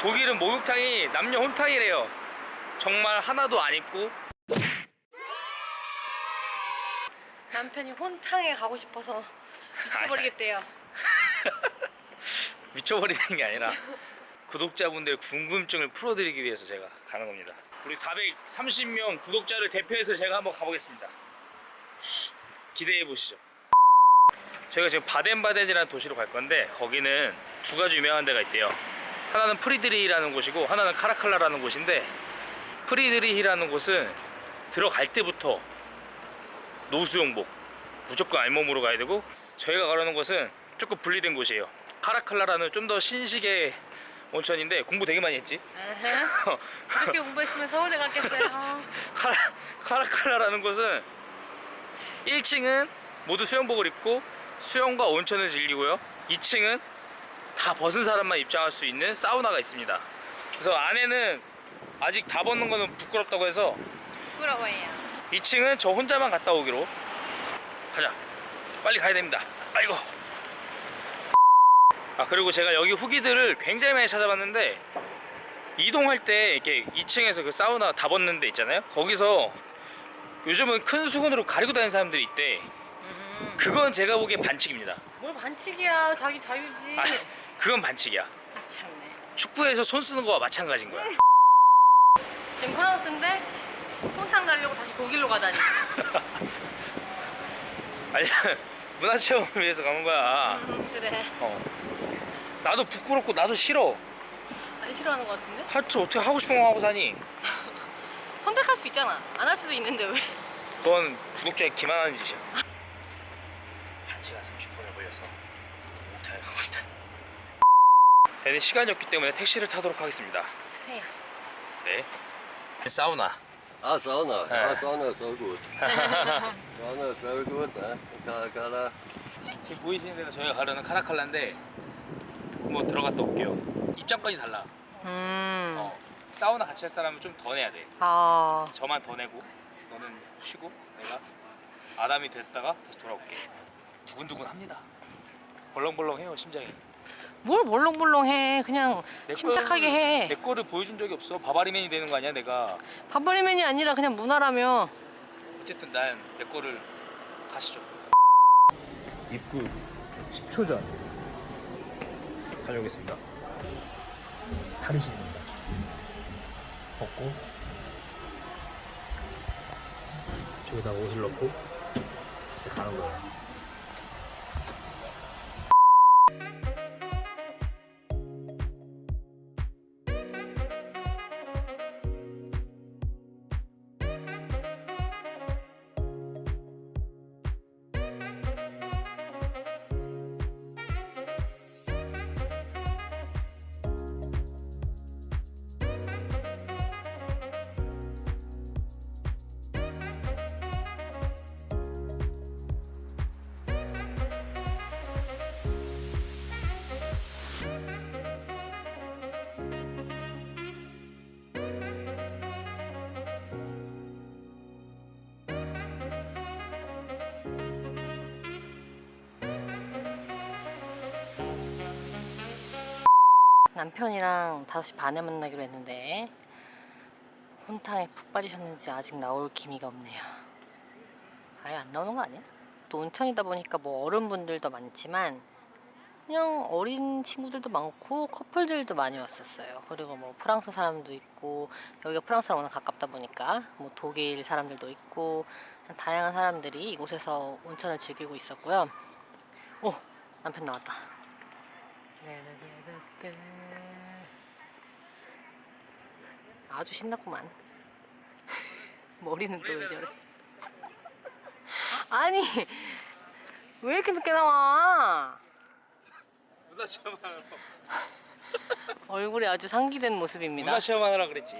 독일은 목욕탕이 남녀 혼탕이래요. 정말 하나도 안 입고 남편이 혼탕에 가고 싶어서 미쳐버리겠대요. 미쳐버리는 게 아니라 구독자분들 궁금증을 풀어드리기 위해서 제가 가는 겁니다. 우리 430명 구독자를 대표해서 제가 한번 가보겠습니다. 기대해 보시죠. 저희가 지금 바덴바덴이라는 도시로 갈 건데 거기는 두 가지 유명한 데가 있대요. 하나는 프리드리히라는 곳이고 하나는 카라칼라라는 곳인데 프리드리히라는 곳은 들어갈 때부터 노수용복 무조건 알몸으로 가야 되고 저희가 가려는 곳은 조금 분리된 곳이에요. 카라칼라라는 좀 더 신식의 온천인데 공부 되게 많이 했지. 이렇게 공부했으면 서울대 갔겠어요. 카라, 카라칼라라는 곳은 1층은 모두 수영복을 입고 수영과 온천을 즐기고요. 2층은 다 벗은 사람만 입장할 수 있는 사우나가 있습니다. 그래서 안에는 아직 다 벗는 거는 부끄럽다고 해서 부끄러워해요. 2층은 저 혼자만 갔다 오기로 가자 빨리 가야 됩니다 아이고 아 그리고 제가 여기 후기들을 굉장히 많이 찾아봤는데 이동할 때 이렇게 2층에서 그 사우나 다 벗는 데 있잖아요 거기서 요즘은 큰 수건으로 가리고 다니는 사람들이 있대 그건 제가 보기엔 반칙입니다 뭘 반칙이야. 자기 자유지. 아 그건 반칙이야 참네. 축구에서 손 쓰는 거와 마찬가지인 거야 지금 프랑스인데 혼탕 가려고 다시 독일로 가다니. 아니 문화 체험을 위해서 가는 거야 음, 그래. 어 나도 부끄럽고 나도 싫어 안 싫어하는 것 같은데? 하여튼 어떻게 하고 싶은 거 하고 사니? 선택할 수 있잖아. 안 할 수도 있는데 왜? 그건 구독자에 기만하는 짓이야 1시간 30분을 걸려서 못하게 가고 있다 대는 시간이 없기 때문에 택시를 타도록 하겠습니다 세요. 네 사우나 Ah, Sauna. Ah, Sauna ist so. Sauna very good. Kala. 지금 보이시는 데가 저희가 가려는 카라칼라인데 한번 들어갔다 올게요 입장권이 달라 음. 어, 사우나 같이 할 사람은 좀 더 내야 돼 아. 저만 더 내고 너는 쉬고 내가 아담이 됐다가 다시 돌아올게 두근두근 합니다 벌렁벌렁해요 심장이 뭘 몰렁몰렁해. 그냥 내 침착하게 거를- 해. 내 거를 보여준 적이 없어. 바바리맨이 되는 거 아니야 내가? 밥벌이맨이 아니라 그냥 문화라며. 어쨌든 난 내 거를 가시죠. 입구 10초 전. 다녀오겠습니다. 탈의실입니다. 벗고. 저기다 옷을 넣고 이제 가는 거예요 남편이랑 5시 반에 만나기로 했는데 혼탕에 푹 빠지셨는지 아직 나올 기미가 없네요. 아예 안 나오는 거 아니야? 또 온천이다 보니까 뭐 어른분들도 많지만 그냥 어린 친구들도 많고 커플들도 많이 왔었어요. 그리고 뭐 프랑스 사람도 있고 여기가 프랑스랑 워낙 가깝다 보니까 뭐 독일 사람들도 있고 다양한 사람들이 이곳에서 온천을 즐기고 있었고요. 오 남편 나왔다. 아주 신났구만. 머리는 또 왜 저래? 아니 왜 이렇게 늦게 나와? 문화 얼굴이 아주 상기된 모습입니다. 문화 체험하느라 그랬지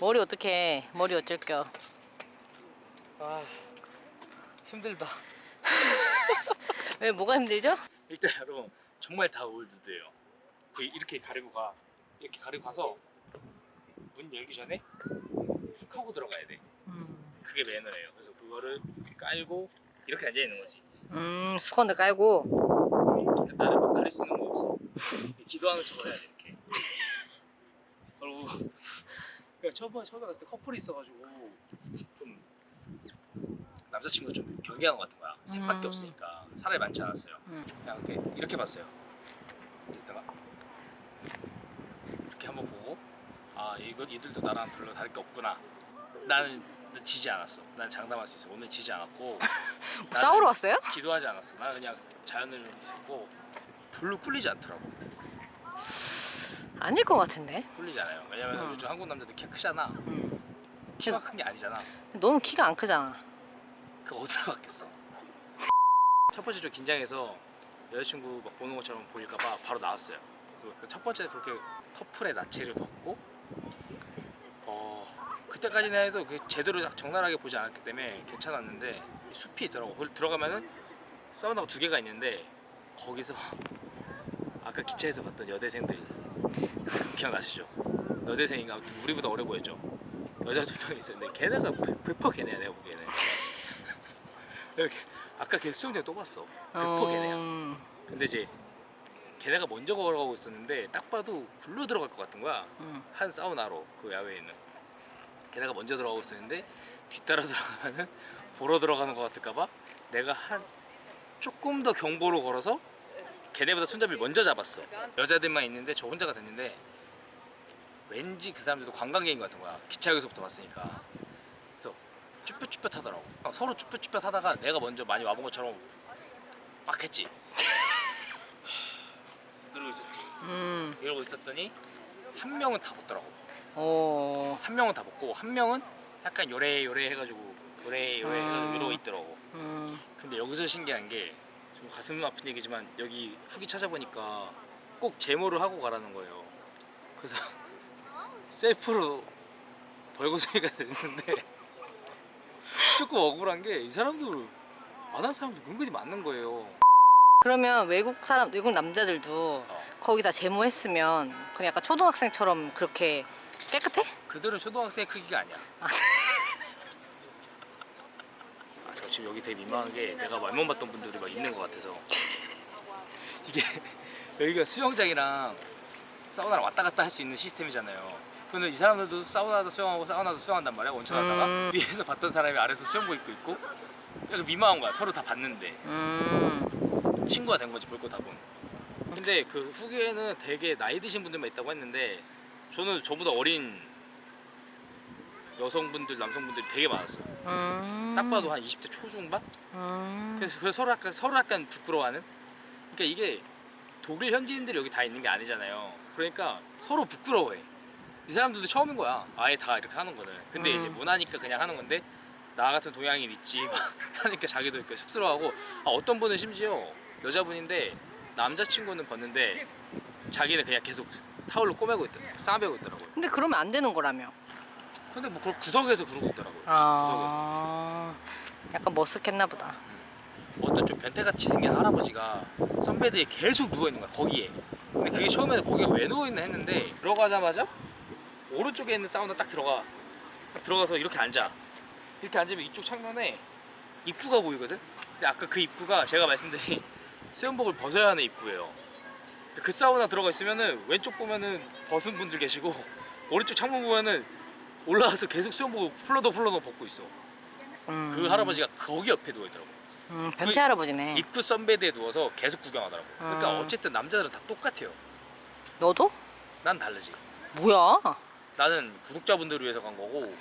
머리 어떻게? 머리 어쩔 겨? 아 힘들다 왜 뭐가 힘들죠? 일단 여러분 정말 다 올드드예요. 그 이렇게 가리고 가 이렇게 가리고 가서 문 열기 전에 훅 하고 들어가야 돼. 음, 그게 매너예요. 그래서 그거를 깔고 이렇게 앉아 있는 거지. 음 수건도 깔고 나를 막 가릴 수 있는 거 없어. 기도하는 척을 해야 돼 이렇게. 그러니까 처음에 처음에 갔을 때 커플이 있어가지고 좀 남자친구가 좀 경계한 것 같은 거야. 색밖에 음. 없으니까 사람이 많지 않았어요. 음. 그냥 이렇게 이렇게 봤어요. 이따가 이렇게 한번 보고 아 이거 이들도 나랑 별로 다를 게 없구나. 나는 지지 않았어. 난 장담할 수 있어. 오늘 지지 않았고 나는 싸우러 왔어요? 기도하지 않았어. 나 그냥 자연을 있었고 별로 꿀리지 않더라고. 아닐 것 같은데. 꿀리지 않아요. 왜냐면 음. 요즘 한국 남자들 키 크잖아. 음. 키가 큰 게 아니잖아. 너는 키가 안 크잖아. 그 어디로 갔겠어? 첫 번째 좀 긴장해서 여자친구 막 보는 것처럼 보일까봐 바로 나왔어요. 그첫 번째 그렇게 커플의 나체를 벗고 어 그때까지는 해도 그 제대로 딱 적나라하게 보지 않았기 때문에 괜찮았는데 숲이 있더라고. 거기 들어가면은 사우나가 두 개가 있는데 거기서 아까 기차에서 봤던 여대생들 기억나시죠? 여대생인가 아무튼 우리보다 어려 보였죠. 여자 두 명 있었는데 걔네가 100% 걔네야 내가 보기에는. 아까 걔 수영장 또 봤어. 100% 걔네야. 음. 근데 이제 걔네가 먼저 걸어가고 있었는데 딱 봐도 굴러 들어갈 것 같은 거야. 음. 한 사우나로 그 야외에 있는. 걔네가 먼저 들어가고 있었는데 뒤따라 들어가면은 보러 들어가는 것 같을까봐 내가 한 조금 더 경보로 걸어서 걔네보다 손잡이를 먼저 잡았어. 여자들만 있는데 저 혼자가 됐는데 왠지 그 사람들도 관광객인 것 같은 거야. 기차역에서부터 봤으니까. 그래서 쭈뼛쭈뼛 하더라고. 서로 쭈뼛쭈뼛 하다가 내가 먼저 많이 와본 것처럼 막 했지. 이러고 있었지. 음. 이러고 있었더니 한 명은 다 벗더라고. 오. 한 명은 다 벗고 한 명은 약간 요래 요래 해가지고 요래 요래 해가지고 음. 이러고 있더라고. 음. 근데 여기서 신기한 게 좀 가슴 아픈 얘기지만 여기 후기 찾아보니까 꼭 제모를 하고 가라는 거예요. 그래서 셀프로 벌거숭이가 됐는데 조금 억울한 게 이 사람들 안 한 사람도 은근히 많는 거예요. 그러면 외국 사람, 외국 남자들도 어. 거기 다 제모했으면 그냥 약간 초등학생처럼 그렇게 깨끗해? 그들은 초등학생 크기가 아니야. 아. 아, 저 지금 여기 되게 민망한 게 내가 말못 봤던 분들이 막 있는 것 같아서 이게 여기가 수영장이랑 사우나랑 왔다 갔다 할 수 있는 시스템이잖아요. 근데 이 사람들도 사우나도 수영하고 사우나도 수영한단 말이야 온천 하다가 음. 위에서 봤던 사람이 아래서 수영복 입고 있고 약간 민망한 거야 서로 다 봤는데 음. 친구가 된 거지 볼 거다 보면. 근데 그 후기에는 되게 나이 드신 분들만 있다고 했는데 저는 저보다 어린 여성분들 남성분들이 되게 많았어요. 음. 딱 봐도 한 20대 초중반? 음. 그래서, 그래서 서로 약간 서로 약간 부끄러워하는. 그러니까 이게 독일 현지인들이 여기 다 있는 게 아니잖아요. 그러니까 서로 부끄러워해. 이 사람들도 처음인 거야. 아예 다 이렇게 하는 거는. 근데 이제 음. 문화니까 그냥 하는 건데 나 같은 동양인 있지 막 하니까 자기도 이렇게 쑥스러워하고 아, 어떤 분은 심지어 여자분인데 남자친구는 봤는데 자기는 그냥 계속 타올로 꼬매고 있더라고 싸매고 있더라고요. 근데 그러면 안 되는 거라며. 근데 뭐 그걸 구석에서 그러고 있더라고요. 구석에서. 아. 약간 머쓱했나 보다. 어떤 좀 변태같이 생긴 할아버지가 선배들이 계속 누워 있는 거야 거기에. 근데 그게 처음에는 거기가 왜 누워 있나 했는데 들어가자마자 오른쪽에 있는 사우나 딱 들어가. 딱 들어가서 이렇게 앉아. 이렇게 앉으면 이쪽 창문에 입구가 보이거든. 근데 아까 그 입구가 제가 말씀드린 수영복을 벗어야 하는 입구예요. 그 사우나 들어가 있으면은 왼쪽 보면은 벗은 분들 계시고 오른쪽 창문 보면은 올라와서 계속 수영복을 풀러도 풀러도 벗고 있어. 음. 그 할아버지가 거기 옆에 누워 있더라고. 음, 변태 그 할아버지네. 입구 선베드에 누워서 계속 구경하더라고. 그러니까 음. 어쨌든 남자들은 다 똑같아요. 너도? 난 다르지. 뭐야? 나는 구독자분들을 위해서 간 거고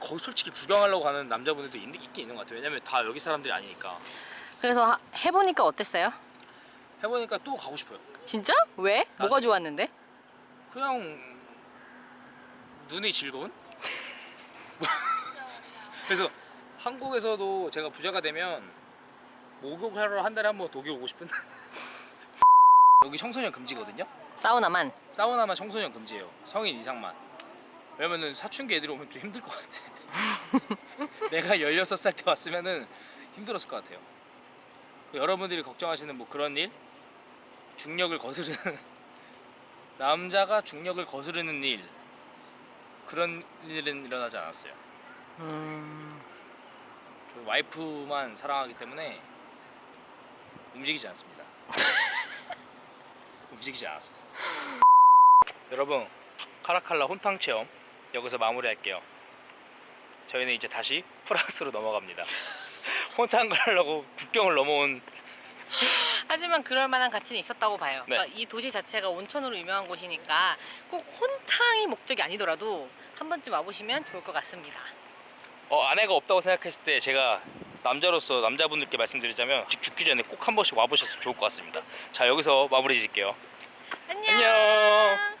거기 솔직히 구경하려고 가는 남자분들도 있, 있긴 있는 것 같아요. 왜냐면 다 여기 사람들이 아니니까. 그래서 하- 해보니까 어땠어요? 해보니까 또 가고 싶어요. 진짜? 왜? 뭐가 좋았는데? 그냥 눈이 즐거운? 그래서 한국에서도 제가 부자가 되면 목욕하러 한 달에 한 번 독일 오고 싶은 여기 청소년 금지거든요. 사우나만. 사우나만 청소년 금지예요. 성인 이상만. 왜냐면은 사춘기 애들이 오면 좀 힘들 것 같아. 내가 16살 때 왔으면은 힘들었을 것 같아요. 그 여러분들이 걱정하시는 뭐 그런 일, 중력을 거스르는 남자가 중력을 거스르는 일 그런 일은 일어나지 않았어요. 음. 저 와이프만 사랑하기 때문에 움직이지 않습니다. 움직이지 않았어. 여러분 카라칼라 혼탕 체험 여기서 마무리할게요. 저희는 이제 다시 프랑스로 넘어갑니다. 혼탕 가려고 국경을 넘어온 하지만 그럴 만한 가치는 있었다고 봐요. 네. 그러니까 이 도시 자체가 온천으로 유명한 곳이니까 꼭 혼탕이 목적이 아니더라도 한 번쯤 와보시면 좋을 것 같습니다. 어, 아내가 없다고 생각했을 때 제가 남자로서 남자분들께 말씀드리자면 죽기 전에 꼭 한 번씩 와보셔서 좋을 것 같습니다. 자 여기서 마무리 짓게요. 안녕. 안녕.